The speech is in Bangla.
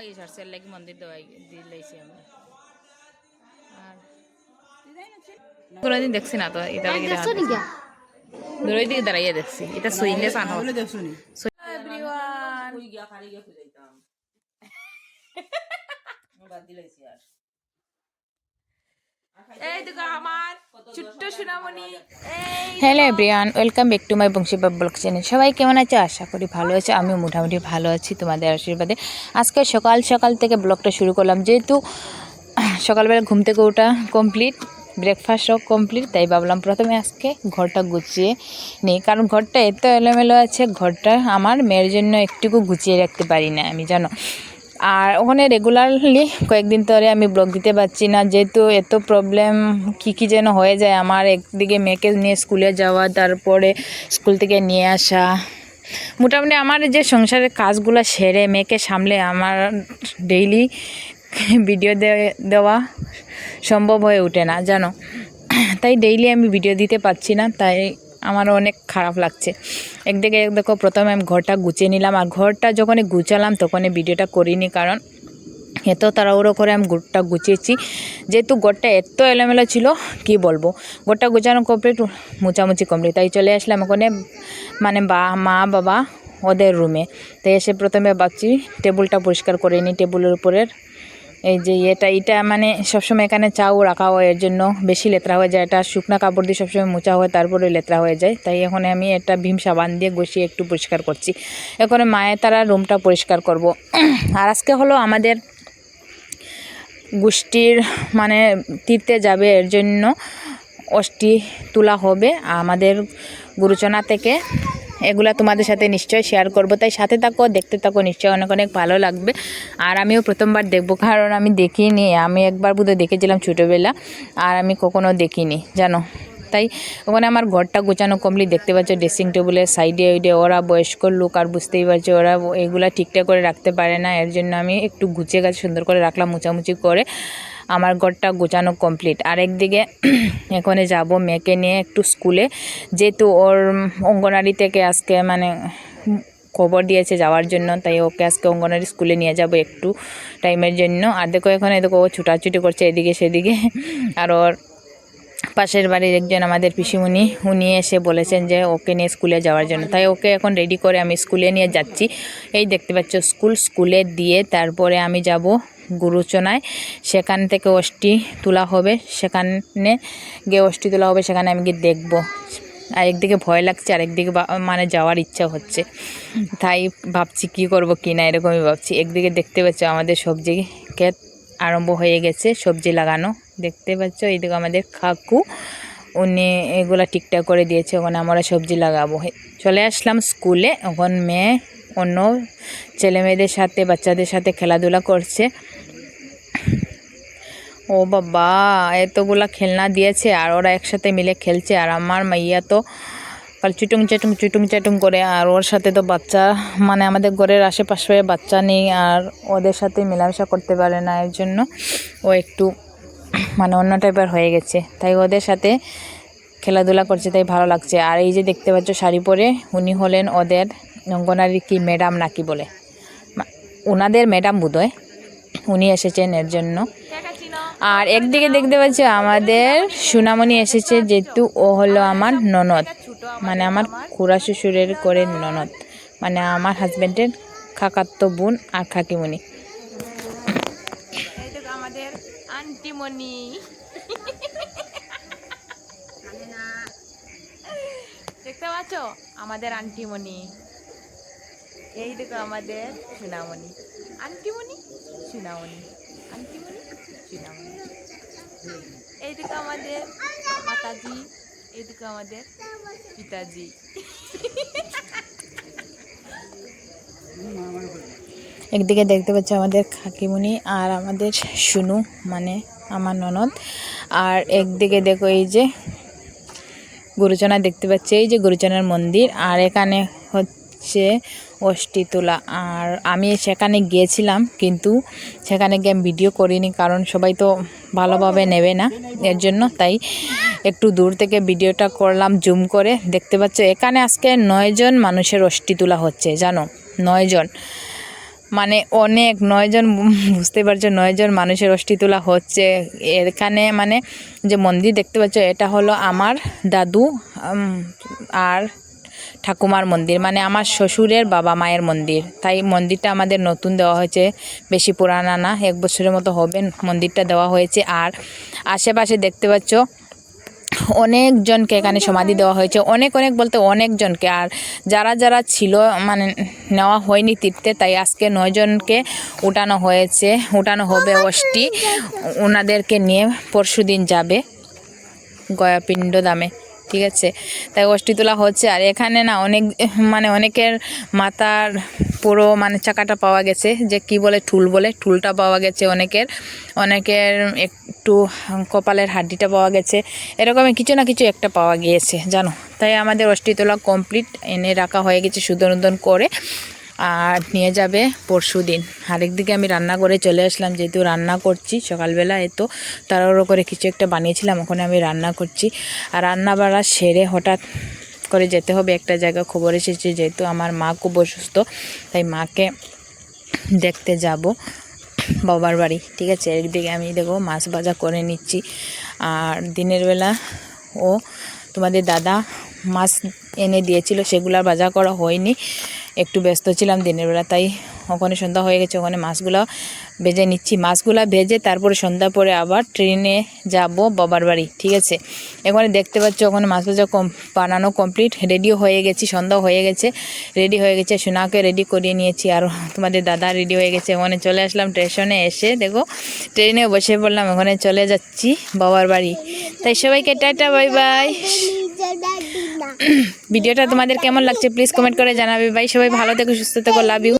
দেওয়াই সারসের লাগে মন্দির দেওয়াই দিলাইছি আমরা। আর কোনোদিন দেখছি না তো এটা দূরের দিকে দাঁড়াইয়া দেখছি। এটা সইলে সান হবে এভরিওয়ান এই দেখো আমার ছোট্ট সোনামণি। Hello everyone welcome back to my Banshi blog channel সবাই কেমন আছে? আশা করি ভালো আছে। আমি মোটামুটি ভালো আছি তোমাদের আশীর্বাদে। আজকে সকাল সকাল থেকে ব্লগটা শুরু করলাম। যেহেতু সকালবেলা ঘুম থেকে ওটা কমপ্লিট ব্রেকফাস্টও কমপ্লিট তাই ভাবলাম প্রথমে আজকে ঘরটা গুছিয়ে নিই। কারণ ঘরটা এত এলোমেলো আছে ঘরটা আমার মেয়ের জন্য একটুকু গুছিয়ে রাখতে পারি না আমি জানো? আর ওখানে রেগুলারলি কয়েকদিন ধরে আমি ব্লগ দিতে পারছি না, যেহেতু এত প্রবলেম কী কী যেন হয়ে যায় আমার, একদিকে মেয়েকে নিয়ে স্কুলে যাওয়া, তারপরে স্কুল থেকে নিয়ে আসা। মোটামুটি আমার যে সংসারের কাজগুলো সেরে মেয়েকে সামলে আমার ডেইলি ভিডিও দেওয়া সম্ভব হয়ে ওঠে না, জানো? তাই ডেইলি আমি ভিডিও দিতে পারছি না, তাই আমার অনেক খারাপ লাগছে। একদিকে দেখো প্রথমে আমি ঘরটা গুছিয়ে নিলাম আর ঘরটা যখনই গুছালাম তখনই ভিডিওটা করিনি কারণ এত তাড়াহুড়ো করে আমি ঘরটা গুছিয়েছি। যেহেতু ঘরটা এত এলোমেলো ছিল, কি বলব? ঘরটা গুছানো কমপ্লিট মোচামুচি কমপ্লিট তাই চলে আসলাম ওখানে মানে বা, মা, বাবা ওদের রুমে তাই এসে প্রথমে ভাবছি টেবিলটা পরিষ্কার করে নিই টেবিলের উপরের। এই যে এটা এটা মানে সবসময় এখানে চাও রাখা হয়, এর জন্য বেশি লেতরা হয়ে যায়। এটা শুকনো কাপড় দিয়ে সবসময় মোচা হয়, তারপরে লেতরা হয়ে যায়। তাই এখন আমি একটা ভীম সাবান দিয়ে ঘষিয়ে একটু পরিষ্কার করছি। এখন মায়ের তারা রুমটা পরিষ্কার করব। আর আজকে হলো আমাদের গোষ্ঠীর মানে তীর্থে যাবে, এর জন্য অষ্টি তোলা হবে। আমাদের গুরুচনা থেকে এগুলা তোমাদের সাথে নিশ্চয়ই শেয়ার করব। তাই সাথে থাকো, দেখতে থাকো, নিশ্চয়ই অনেক অনেক ভালো লাগবে। আর আমিও প্রথমবার দেখব, কারণ আমি দেখিনি। আমি একবার বোধহয় দেখেছিলাম ছোটোবেলা, আর আমি কখনো দেখিনি, জানো? তাই ওখানে আমার ঘরটা গোছানো কমপ্লিট দেখতে পাচ্ছ ড্রেসিং টেবিলের সাইডে ওইডে ওরা বয়স্ক লোক আর বুঝতেই পারছে ওরা এগুলা ঠিকঠাক করে রাখতে পারে না, এর জন্য আমি একটু গুছিয়ে গাছ সুন্দর করে রাখলাম মুচামুচি করে আমার ঘরটা গোছানো কমপ্লিট আর একদিকে এখানে যাব মেয়েকে নিয়ে একটু স্কুলে যেহেতু ওর অঙ্গনারী থেকে আজকে মানে খবর দিয়েছে যাওয়ার জন্য, তাই ওকে আজকে অঙ্গনারী স্কুলে নিয়ে যাব একটু টাইমের জন্য। আর দেখো এখানে দেখো ও ছুটাছুটি করছে এদিকে সেদিকে, আর ওর পাশের বাড়ির একজন আমাদের পিসিমণি, উনি এসে বলেছেন যে ওকে নিয়ে স্কুলে যাওয়ার জন্য। তাই ওকে এখন রেডি করে আমি স্কুলে নিয়ে যাচ্ছি। এই দেখতে পাচ্ছ, স্কুল স্কুলে দিয়ে তারপরে আমি যাব গুরুচনায়। সেখান থেকে অষ্টি তোলা হবে। সেখানে গিয়ে অষ্টি তোলা হবে, সেখানে আমি গিয়ে দেখব। আর একদিকে ভয় লাগছে আর একদিকে মানে যাওয়ার ইচ্ছা হচ্ছে। তাই ভাবছি কি করব কি না, এরকমই ভাবছি। একদিকে দেখতে পাচ্ছ আমাদের সবজি ক্ষেত আরম্ভ হয়ে গেছে, সবজি লাগানো। দেখতে পাচ্ছ? এইদিকে আমাদের কাকু। উনি এগুলা ঠিকঠাক করে দিয়েছে। ওখানে আমরা সবজি লাগাবো। চলে আসলাম স্কুলে। এখন মেয়ে অন্য ছেলে মেয়েদের সাথে, বাচ্চাদের সাথে খেলাধুলা করছে। ও বাবা, এতগুলা খেলনা দিয়েছে আর ওরা একসাথে মিলে খেলছে। আর আমার মাইয়া তো কাল চুটুং চাটুং চুটুং চাটুং করে। আর ওর সাথে তো বাচ্চা মানে আমাদের ঘরের আশেপাশে বাচ্চা নেই। আর ওদের সাথে মেলামেশা করতে পারে না। এর জন্য ও একটু মানে অন্য টাইপের হয়ে গেছে। তাই ওদের সাথে খেলাধুলা করছে, তাই ভালো লাগছে। আর এই যে দেখতে পাচ্ছ শাড়ি পরে, উনি হলেন ওদের অঙ্গনারী কি ম্যাডাম নাকি বলে। ওনাদের ম্যাডাম বোধহয় উনি এসেছেন এর জন্য। আর একদিকে দেখতে পাচ্ছি আমাদের সুনামণি এসেছে, যেহেতু ও হলো আমার ননদ। মানে আমার খুড়া শ্বশুরের করে ননদ। মানে আমার হাজব্যান্ডের খাকাত্ত বোন আর খাকিমণি এই দেখো আমাদের আন্টিমণি দেখতে পাচ্ছ? আমাদের আন্টিমণি এই দেখো আমাদের সোনামণি। আন্টিমণি সোনামণি। আন্টিমণি সোনামণি। এই দেখো আমাদের মাতাজি। এই দেখো আমাদের পিতাজি। একদিকে দেখতে পাচ্ছি আমাদের খাকিমণি আর আমাদের সুনু মানে আমার ননদ। আর একদিকে দেখো এই যে গুরুচনা দেখতে পাচ্ছি, এই যে গুরুচনার মন্দির। আর এখানে হচ্ছে অষ্টি তোলা আর আমি সেখানে গিয়েছিলাম, কিন্তু সেখানে গিয়ে ভিডিও করিনি, কারণ সবাই তো ভালোভাবে নেবে না। এর জন্য তাই একটু দূর থেকে ভিডিওটা করলাম জুম করে। দেখতে পাচ্ছ, এখানে আজকে নয়জন মানুষের অষ্টি তোলা হচ্ছে, জানো? নয়জন। মানে অনেক নয়জন, বুঝতে পারছ, নয়জন মানুষের অষ্টি তোলা হচ্ছে। এখানে মানে যে মন্দির দেখতে পাচ্ছ, এটা হলো আমার দাদু আর ঠাকুমার মন্দির। মানে আমার শ্বশুরের বাবা মায়ের মন্দির। তাই মন্দিরটা আমাদের নতুন দেওয়া হয়েছে, বেশি পুরানা না, এক বছরের মতো হবে মন্দিরটা দেওয়া হয়েছে। আর আশেপাশে দেখতে পাচ্ছ অনেকজনকে এখানে সমাধি দেওয়া হয়েছে। অনেক অনেক বলতে অনেকজনকে। আর যারা যারা ছিল মানে নেওয়া হয়নি তীর্থে, তাই আজকে নয়জনকে উঠানো হয়েছে। উঠানো হবে অষ্টি। ওনাদেরকে নিয়ে পরশু দিন যাবে গয়াপিণ্ড দামে ঠিক আছে? তাই অষ্টি তোলা হচ্ছে। আর এখানে না অনেক মানে অনেকের মাথার পুরো মানে চাকাটা পাওয়া গেছে। যে কি বলে ঠুল বলে, ঠুলটা পাওয়া গেছে অনেকের। অনেকের একটু কপালের হাড্ডিটা পাওয়া গেছে। এরকমই কিছু না কিছু একটা পাওয়া গিয়েছে, জানো? তাই আমাদের অষ্টি তোলা কমপ্লিট এনে রাখা হয়ে গেছে সুদনদন করে। আর নিয়ে যাবে পরশু দিন। আরেকদিকে আমি রান্না করে চলে আসলাম, যেহেতু রান্না করছি সকালবেলা এতো তাড়াহুড়ো করে কিছু একটা বানিয়েছিলাম, ওখানে আমি রান্না করছি। আর রান্না বাড়া সেরে হঠাৎ করে যেতে হবে একটা জায়গা খবর এসেছে যেহেতু আমার মা খুব অসুস্থ, তাই মাকে দেখতে যাব বাবার বাড়ি, ঠিক আছে? একদিকে আমি দেখো মাছ বাজা করে নিচ্ছি। আর দিনের বেলা ও তোমাদের দাদা মাছ এনে দিয়েছিল, সেগুলো ভাজা করা হয়নি। একটু ব্যস্ত ছিলাম দিনের বেলা তাই ওখানে সন্ধ্যা হয়ে গেছে ওখানে মাছগুলো ভেজে নিচ্ছি মাছগুলো ভেজে তারপরে সন্ধ্যা পরে আবার ট্রেনে যাব বাবার বাড়ি ঠিক আছে এখানে দেখতে পাচ্ছ ওখানে মাছ ভাজা কম বানানো কমপ্লিট রেডিও হয়ে গেছি সন্ধ্যা হয়ে গেছে রেডি হয়ে গেছে সোনাকে রেডি করিয়ে নিয়েছি আর তোমাদের দাদা রেডি হয়ে গেছে ওখানে চলে আসলাম স্টেশনে এসে দেখো ট্রেনে বসে পড়লাম ওখানে চলে যাচ্ছি বাবার বাড়ি তাই সবাইকে টাটা বাই বাই ভিডিওটা তোমাদের কেমন লাগছে প্লিজ কমেন্ট করে জানাবে। ভাই সবাই ভালো থেকো, সুস্থ থেকো লাভ ইউ